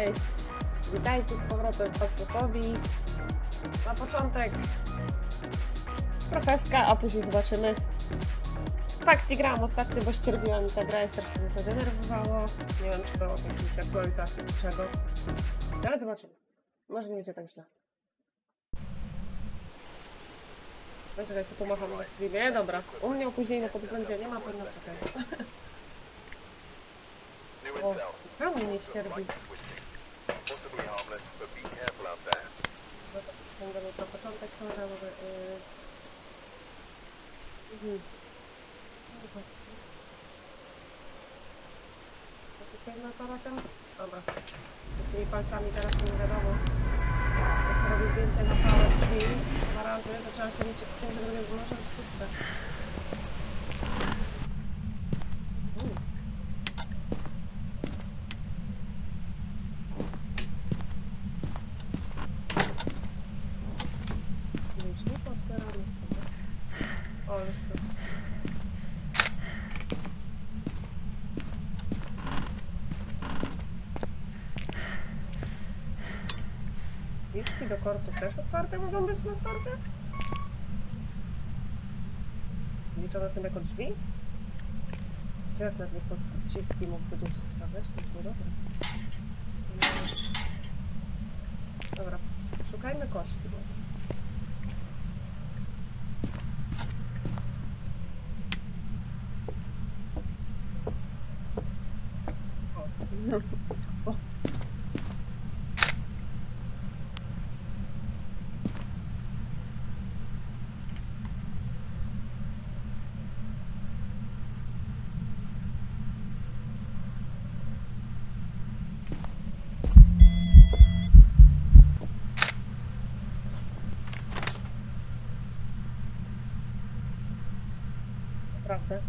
Cześć! Witajcie z powrotem w Pasmofobii. Na początek profeska, a później zobaczymy. Fakt, grałam ostatnio, bo ścierbiła mi ta gra i strasznie mnie to denerwowało. Nie wiem, czy to od jakiejś aktualizacji, czy czego. Ale zobaczymy. Może nie będzie tak źle. Poczekajcie, pomacham na streamie. Dobra. U mnie opóźnienie po podglądzie nie ma pewno czekaj. O, tam mnie nie ścierbi. Possibly harmless, but be careful out there. No na początek co tam yy... mhm. Dobra. Z aparatem? Dobra. Z tymi palcami teraz nie wiadomo. Jak się robi zdjęcie na pałę drzwi dwa razy, to trzeba się liczyć z tym, żeby nie było, że jest puste. Mm. Już nie otwieramy. O, już to. Kortu też otwarte mogą być na starcie? Liczone są jako drzwi? Co jak na nie pociski mógłby tu zostawiać? To dobre. No. Dobra, szukajmy kości. O. O. Naprawdę.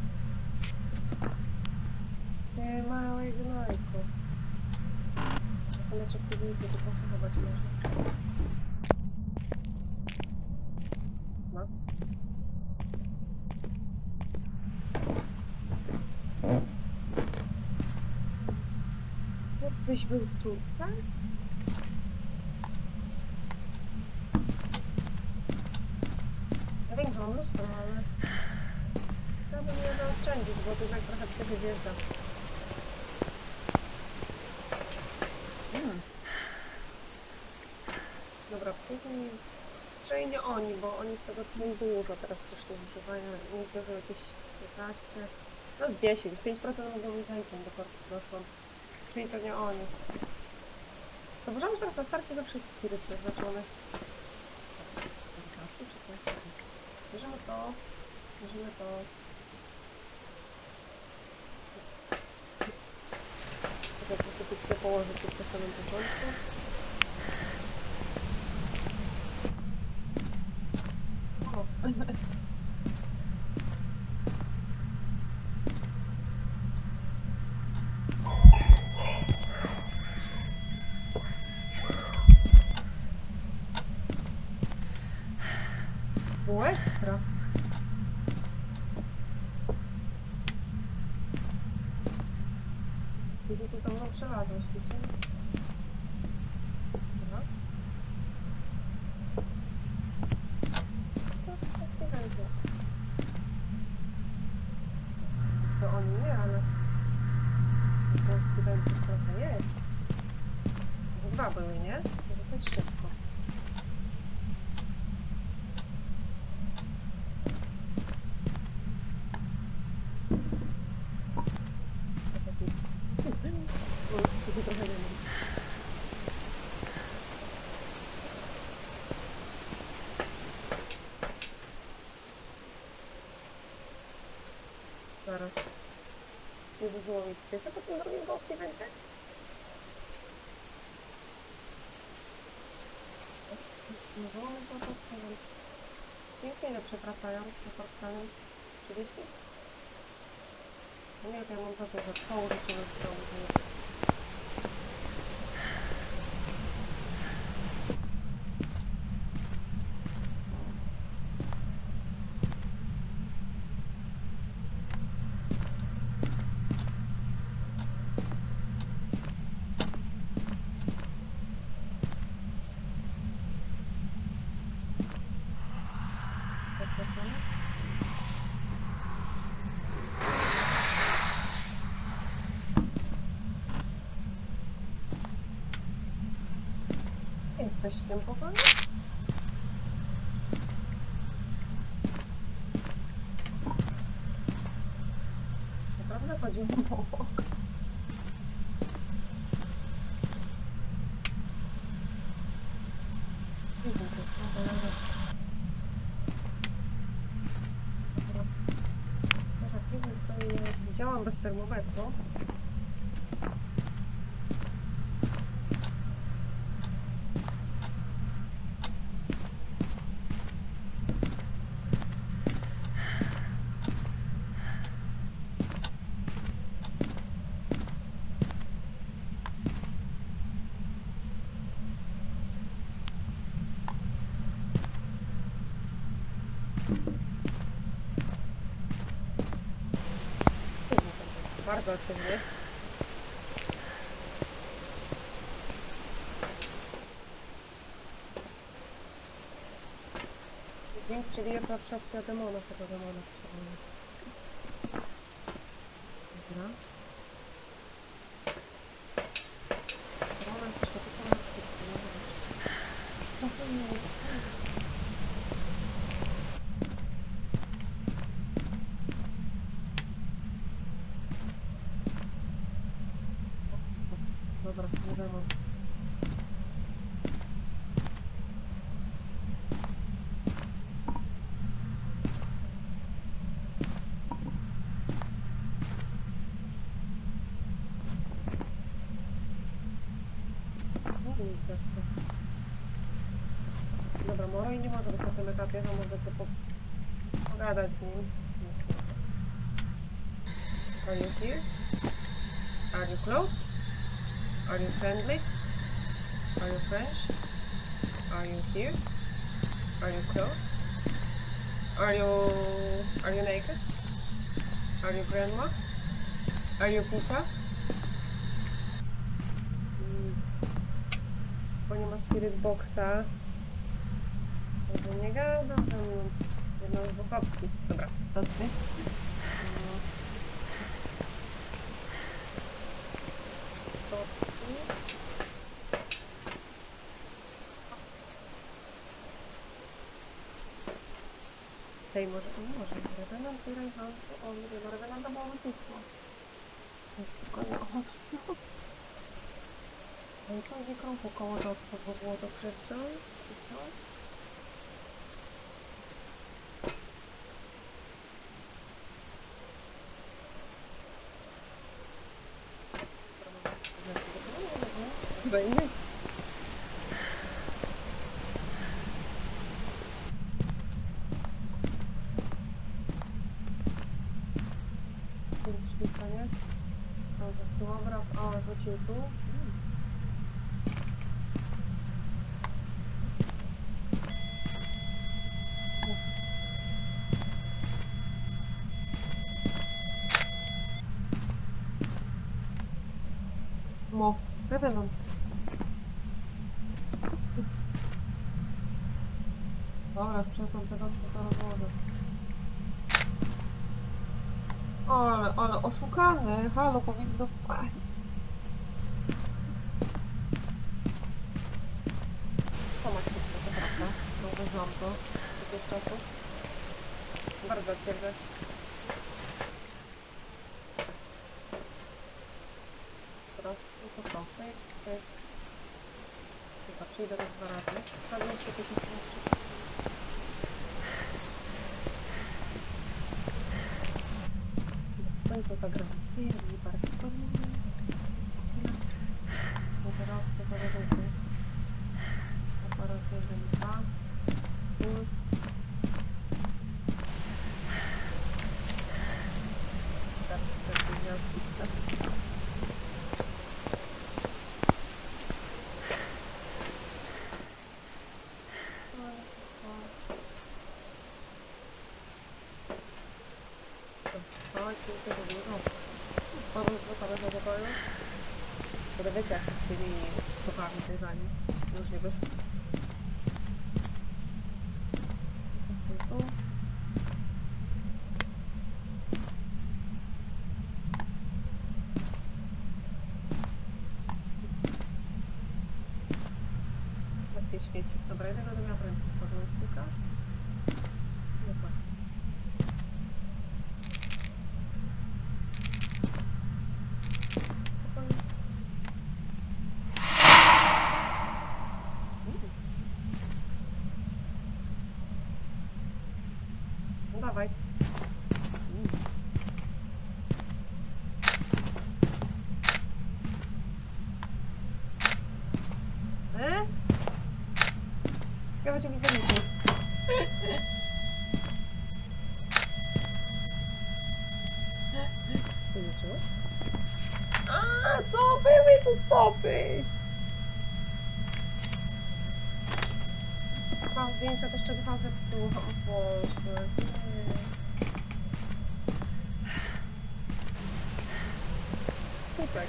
Nie małej gnojku. Ale czy w piwnicy to pochować można? No. Jakbyś był tutaj? Mam lustro, ale... Ja bym je zaoszczędzić, bo to jednak trochę psychy zjeżdża. Mm. Dobra, psychy jest... Czyli nie oni, bo oni z tego co mi dużo teraz strasznie używają. Nie zdążył jakieś 15... No z 10, 5% mogą mi zajść do korku doszło. Czyli to nie oni. Że teraz na starcie zawsze jest spiryt zaznaczony. Aktualizacji czy coś? Bierzemy to. Bierzemy to. Tylko krucyfiksję położyć już na samym początku. O. Było ekstra. Gdyby tu za mną przelazłeś? Dobra. To, to spiewajcie. To oni nie, ale... To studentów trochę jest. Dwa były, nie? Dosyć szybko. O, sobie trochę nie wiem. Zużyło mi psychę po tym drugim ghost evencie? Nie było mi złapać tego. Jest ile przepracają na Foxanem? 30? No nie wiem, ja mam za dużo. Położyć na stronę. to nie jest. Jesteś w tym pokoju? Naprawdę chodziło o obok. Widzę to, co to jest. Dobra. Teraz nie wiem, to ja już widziałam bez termometru. Bardzo aktywny. Dzięki, czyli jest lepsza opcja demona, tego demona. którego- Dobra. Demona jest jeszcze napisana na przycisku, no dobra. Dobra, nie demon. No i tak to. Dobra, Moro i nie może być etapie, to mogę tylko po... pogadać z nim. Are you here? Are you close? Are you friendly? Are you French? Are you here? Are you close? Are you are you naked? Are you grandma? Are you pizza? Mm. Bo nie ma spirit boxa. Nie gada, to jedną z dwóch opcji. Dobra, opcji. Mm. Opcji. Tej może, nie może, Revenant i Reinhardt, on nie wiem, Revenanta było pismo. Jest tylko nie on. No i to nie krągu koło Dotsu, bo było to krzywdą i co? Nie. Więc szkica, nie? O, za tu obraz. O, rzucił tu. Dobra, przesuń teraz. O, ale, ale oszukany. Halo, powinno wpaść. Sama aktywna, to prawda. Zauważyłam to jakiegoś czasu. Bardzo aktywne. Dobra, no to co? Pyk, pyk. Chyba przyjdę tak dwa razy. Prawie jest jakieś программистки, не партии, по-моему, выбирался в Potem wracamy do pokoju. Kiedy wiecie, jak to z tymi stopami dywani. Już nie wyszło. Tu. Lepiej świeci. Dobra, będę miała w ręce podłącznika. Dobra. Spokojnie. Mm. No dawaj. Mm. E? Będzie mi. Zaliczyło? A, co? Były tu stopy! Mam zdjęcia, to jeszcze dwa zepsuło. O Boże. Kupek.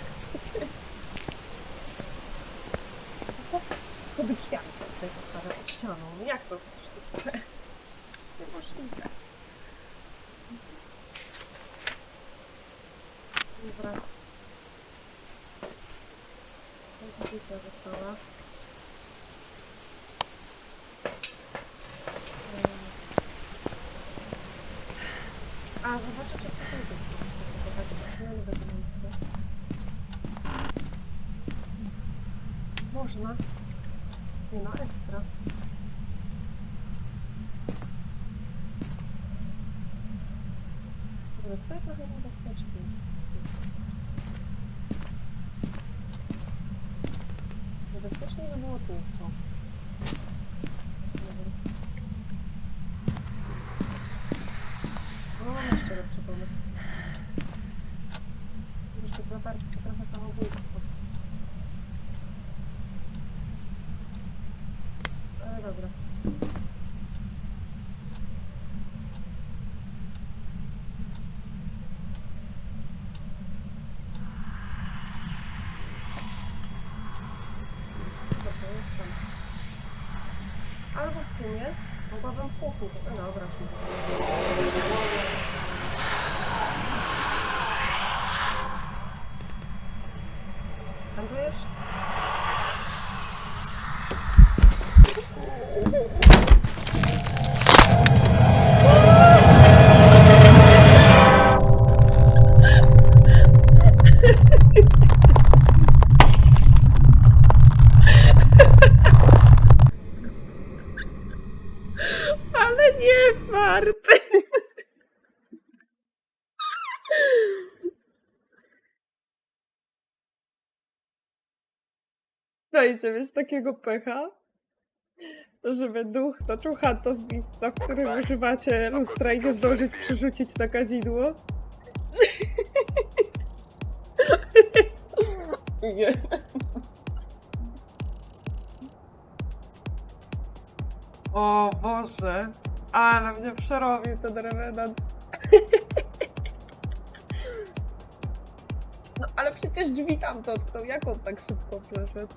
Pod drzwiami tutaj zostawiam pod ścianą. Jak to jest możliwe? Niemożliwe. Dobra. Kompozycja została. A, zobaczę, czy tutaj jest miejsce. Można. Nie no, ekstra. Kurde, tutaj trochę niebezpiecznie jest. Niebezpiecznie by było tu, co? Nie wiem. No, mam jeszcze lepszy pomysł. Już bez latarki to trochę samobójstwo. Ale dobra. Dobra, jestem. W sumie mogłabym w kuchni. No dobra. Dajcie mieć takiego pecha, żeby duch zaczął chata z miejsca, w którym używacie lustra i nie zdążyć przerzucić na kadzidło. Nie. O Boże, ale mnie przerobił ten revenant. No ale przecież drzwi tam dotknął, jak on tak szybko przeszedł?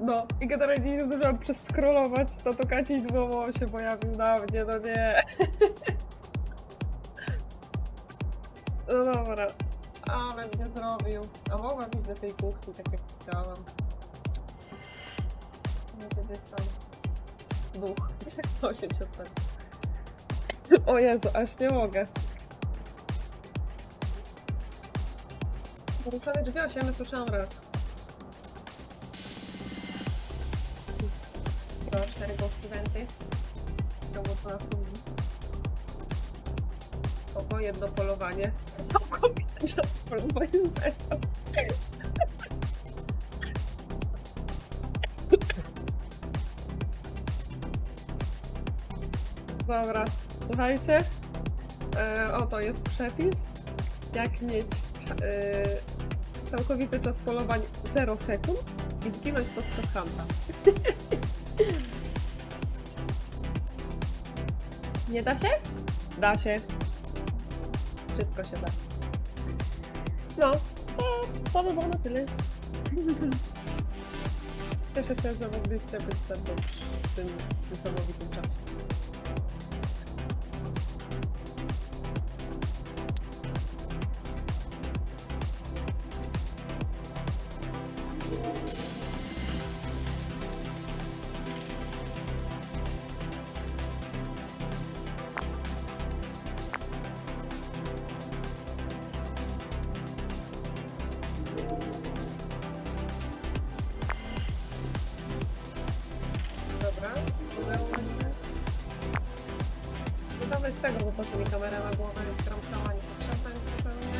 No i generalnie nie zdążyłam przeskrolować, to to kadzidło bo się pojawił na mnie, no nie. No dobra, ale mnie zrobił. A mogłam iść do tej kuchni, tak jak chciałam. Będzie dystans. Duch. 380 O Jezu, aż nie mogę. Poruszane drzwi 8, słyszałam raz. To 4 głoski wenty. W ciągu 12 dni. Spoko, jedno polowanie. Całkowity czas polowania zero. Dobra, słuchajcie. E, oto jest przepis. Jak mieć cza- e, całkowity czas polowań 0 sekund i zginąć podczas hanta. Nie da się? Da się. Wszystko się da. No, to, to by było na tyle. Cieszę się, że mogliście być ze mną w tym niesamowitym czasie. Po co mi kamera na głowę, którą sama nie potrzebna jest zupełnie.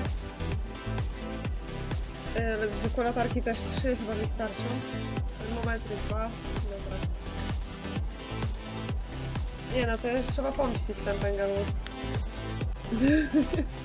E, Ale zwykłe latarki też trzy chyba mi starczą. Termometry dwa. Dobra. Nie no, to jest trzeba pomścić ten Bangalore.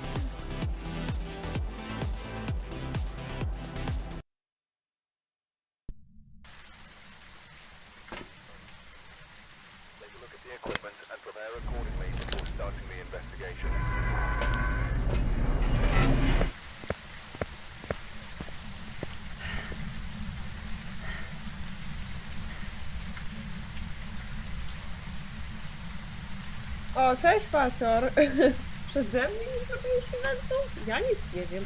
O, cześć Pacior! Przeze mnie nie zrobiłeś eventu? Ja nic nie wiem.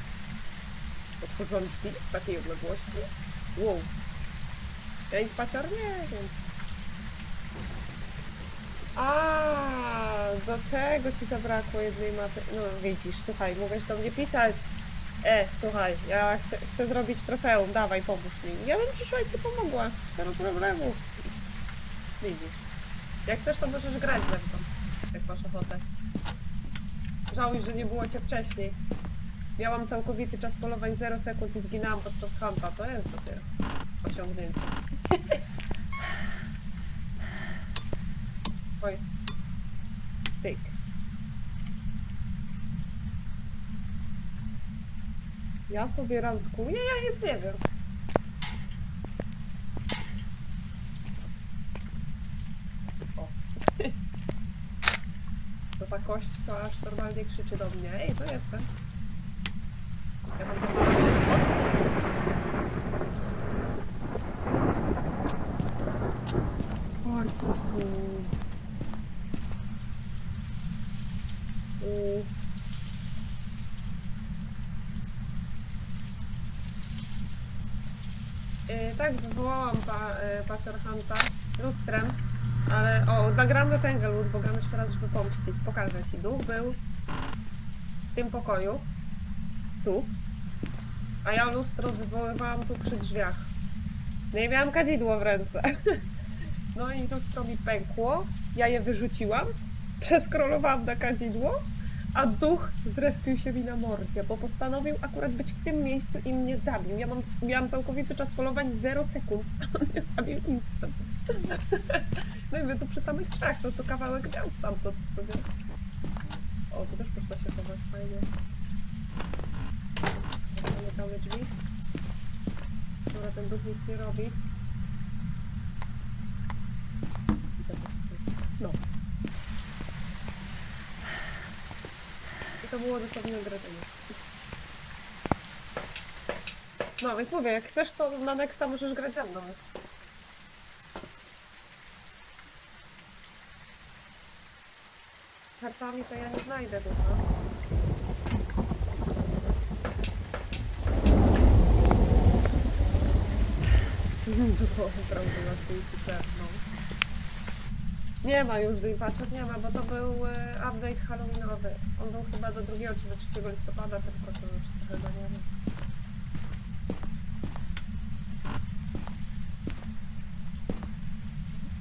Otworzyłam drzwi z takiej odległości? Wow. Ja nic Pacior nie wiem. A, do tego ci zabrakło jednej mapy. No widzisz, słuchaj, mogłeś do mnie pisać. E, słuchaj, ja chcę, chcę zrobić trofeum, dawaj, pomóż mi. Ja bym przyszła i ci pomogła. Zero problemu. Widzisz. Jak chcesz, to możesz grać ze mną jak masz ochotę. Żałuj, że nie było cię wcześniej. Miałam całkowity czas polowań 0 sekund i zginęłam podczas hunta. To jest dopiero osiągnięcie. Oj. Pyk. Ja sobie randkuję? Ja nic nie wiem. O. To ta kość to aż normalnie krzyczy do mnie. Ej, to jestem. Ja mam zapalać Bardzo słów. Yy, tak, wywołałam pa, yy, Patcher Hunta lustrem, ale o, nagram do Tanglewood, bo gram jeszcze raz, żeby pomścić. Pokażę ci. Duch był w tym pokoju. Tu. A ja lustro wywoływałam tu przy drzwiach. No i miałam kadzidło w ręce. No i lustro mi pękło. Ja je wyrzuciłam. Przeskrolowałam na kadzidło. A duch zrespił się mi na mordzie, bo postanowił akurat być w tym miejscu i mnie zabił. Ja mam, miałam całkowity czas polowań 0 sekund, a on mnie zabił instant. No i my tu przy samych trzech, no to kawałek miał stamtąd, co nie? O, tu też można się chować, fajnie. Zamykamy drzwi. Dobra, ten duch nic nie robi. No. To było dosłownie odradzenie. No, więc mówię, jak chcesz, to na Nexta możesz grać ze mną. Kartami to ja nie znajdę ducha. Duchowy prawdziwy no. Nie ma już Dream Patcher, nie ma, bo to był e, update halloweenowy. On był chyba do 2 czy do 3 listopada, tylko to już go nie ma.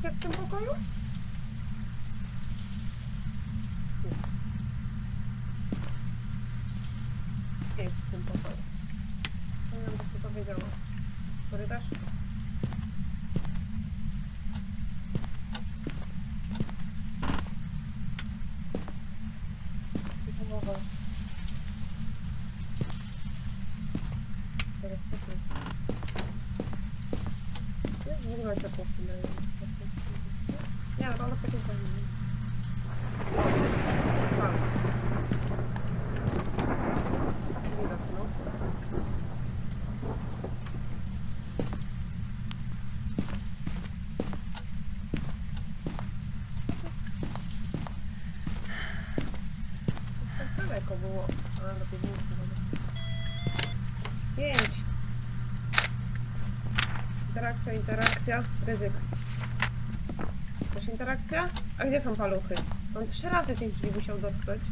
Jest w tym pokoju? Nie. Jest w tym pokoju. Powinnam być to powiedziała. Korytarz? Typowowa. Teraz co tu? Jest w ogóle ciepło w tym rejonie. Nie, ale mamy takie zajęcie. Sam. Widok, no. Tak daleko było, ale do piwnicy chyba. Pięć. Interakcja, ryzyk. Też interakcja? A gdzie są paluchy? On trzy razy tych drzwi musiał dotknąć.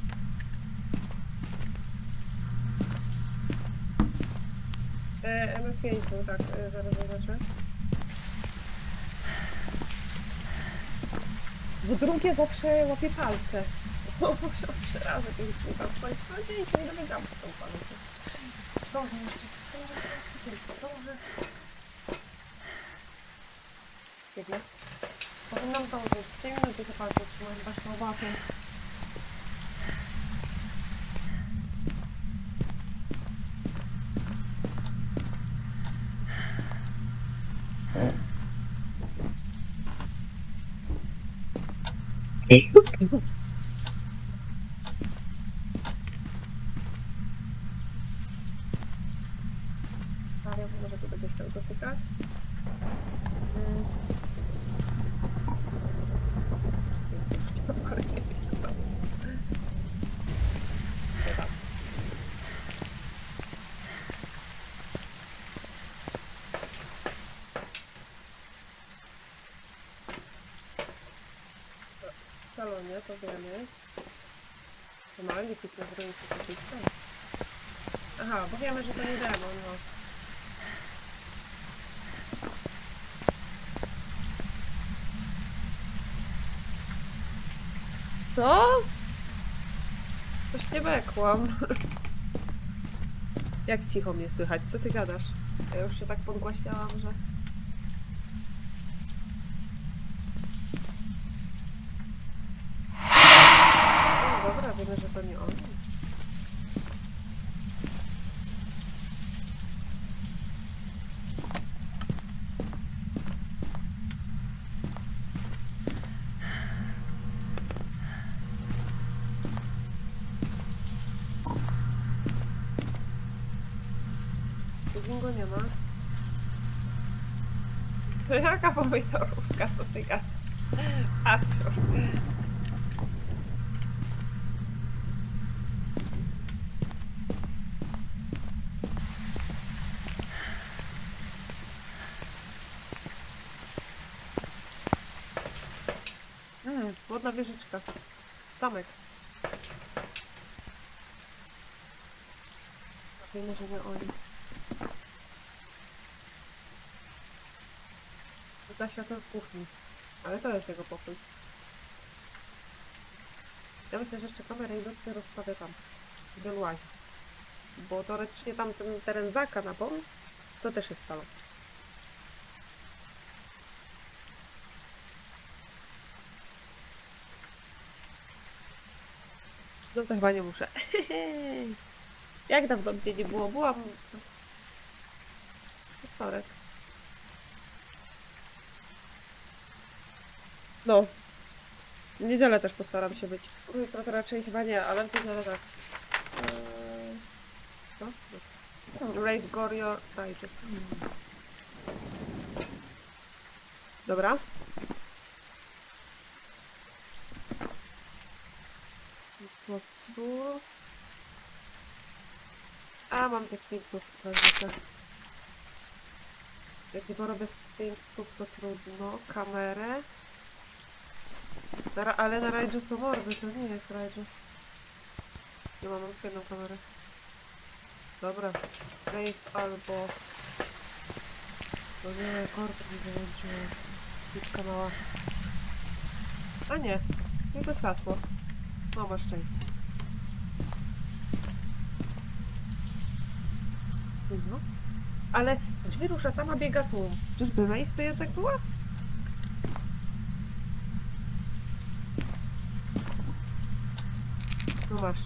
E, MF5 był, tak, e, zaraz zobaczę. Bo drugie zawsze łapie palce. No, musiał trzy razy tych drzwi zamknąć. No dzięki, nie dowiedziałam, co są palety. Dobrze, jeszcze z plastikiem. Zdążę. Biegnie. Powinnam zdążyć. Dwie minuty te palce trzymać, chyba się obawię. Maria może tu będzie chciał dotykać. Mm. Już cię nie znam. Chyba. W salonie to wiemy. To mały wycisnę z rynku co Aha, bo wiemy, że to nie demon, no. Co? Coś nie bekłam. Jak cicho mnie słychać? Co ty gadasz? Ja już się tak podgłaśniałam, że... Co, jaka pomidorówka? Co ty gadasz? Aciu. Mm, ładna wieżyczka. Zamek. Że nie oni. Da światło w kuchni. Ale to jest jego pokój. Ja myślę, że jeszcze kamerę i nocy rozstawię tam. W White. Bo teoretycznie tam ten teren za kanapą to też jest salon. No to chyba nie muszę. Jak dawno mnie nie było? Byłam... Wtorek. No. W niedzielę też postaram się być. Jutro to raczej chyba nie, ale w niedzielę tak. Co? Raid Gorio Raid. Dobra. Posłów. A, mam tych 5 słów w Jak nie porobię z 5 stóp, to trudno. Kamerę. Ale na rajdżu są orby, to nie jest rajdżu. Nie mam tylko jedną kamerę. Dobra. Rave albo... No nie, korpus mi załączyłem. Liczka mała. A nie. Tylko światło. No masz szczęście. No. Ale drzwi rusza tam, a biega tu. Czyżby Rave to jednak była? No masz.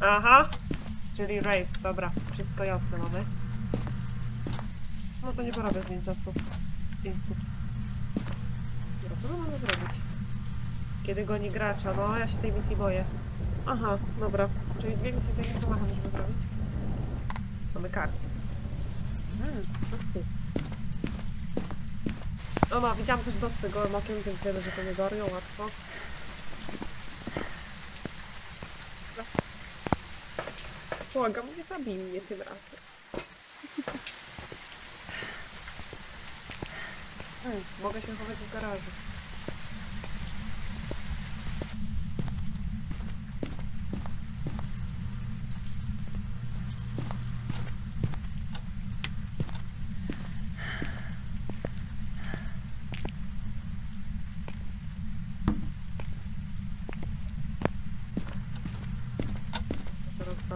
Aha. Czyli rave, dobra. Wszystko jasne mamy. No to nie porobię stóp. Zdjęć stóp. Dobra, co my mamy zrobić? Kiedy goni gracza? No, ja się tej misji boję. Aha, dobra. Czyli dwie misje z jednym zamachem musimy zrobić. Mamy karty. Hmm, docy. No, widziałam też docy gołym okiem, więc wiemy, że to nie Gorio, łatwo. Błagam, nie zabij mnie tym razem. Mogę się chować w garażu.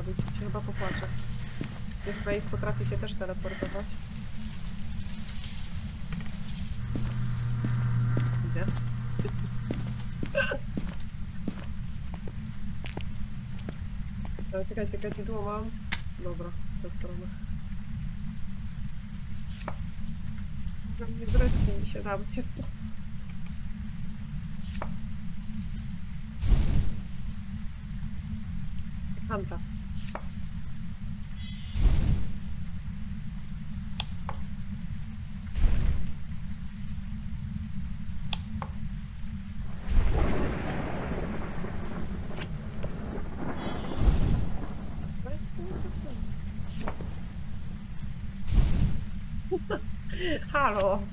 zrobić. Się chyba popłaczę. Wiesz, Wave potrafi też teleportować. Idę. Ale czekajcie, kadzidło mam. Dobra, tę stronę. Może mnie zrespił mi się tam ciasno. Hanta. Weź sobie to. Halo. Welcome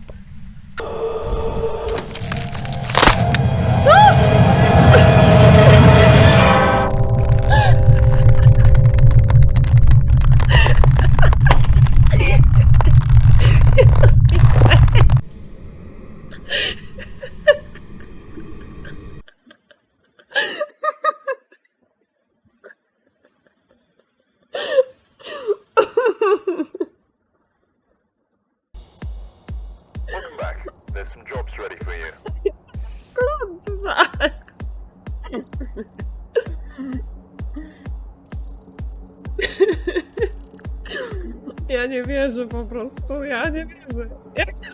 wierzę po prostu, ja nie wierzę. Jak to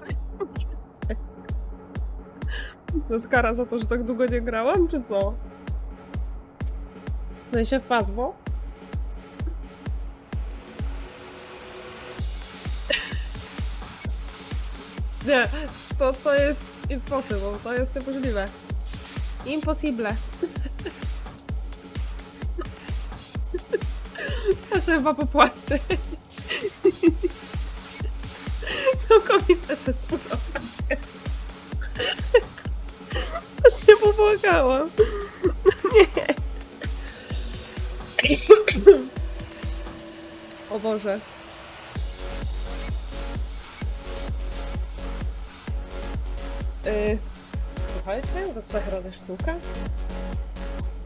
To skara za to, że tak długo nie grałam, czy co? No i się wpazło? Nie, to, to jest impossible, to jest niemożliwe. Impossible. Ja się chyba popłaczę. Całkowite czas Aż nie popłakałam. Nie. O Boże. Yy, słuchajcie, do trzech razy sztuka.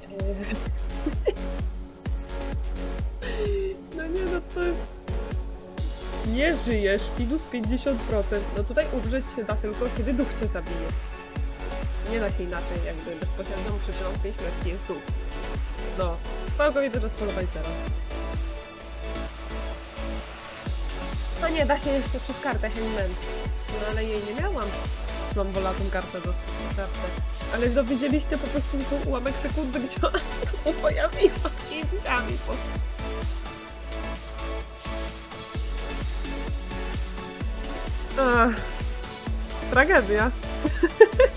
Yy. No nie, no to jest... Nie żyjesz, minus 50%. No tutaj umrzeć się da tylko, kiedy duch cię zabije. Nie da się inaczej, jakby bezpośrednią przyczyną tej śmierci jest duch. No, całkowity czas polowań zero. No nie, da się jeszcze przez kartę Hangman. No ale jej nie miałam. Mam wolała tą kartę dostać na kartę. Ale dowiedzieliście po prostu tylko ułamek sekundy, gdzie ona się pojawiła zdjęciami po Ach, tragedia.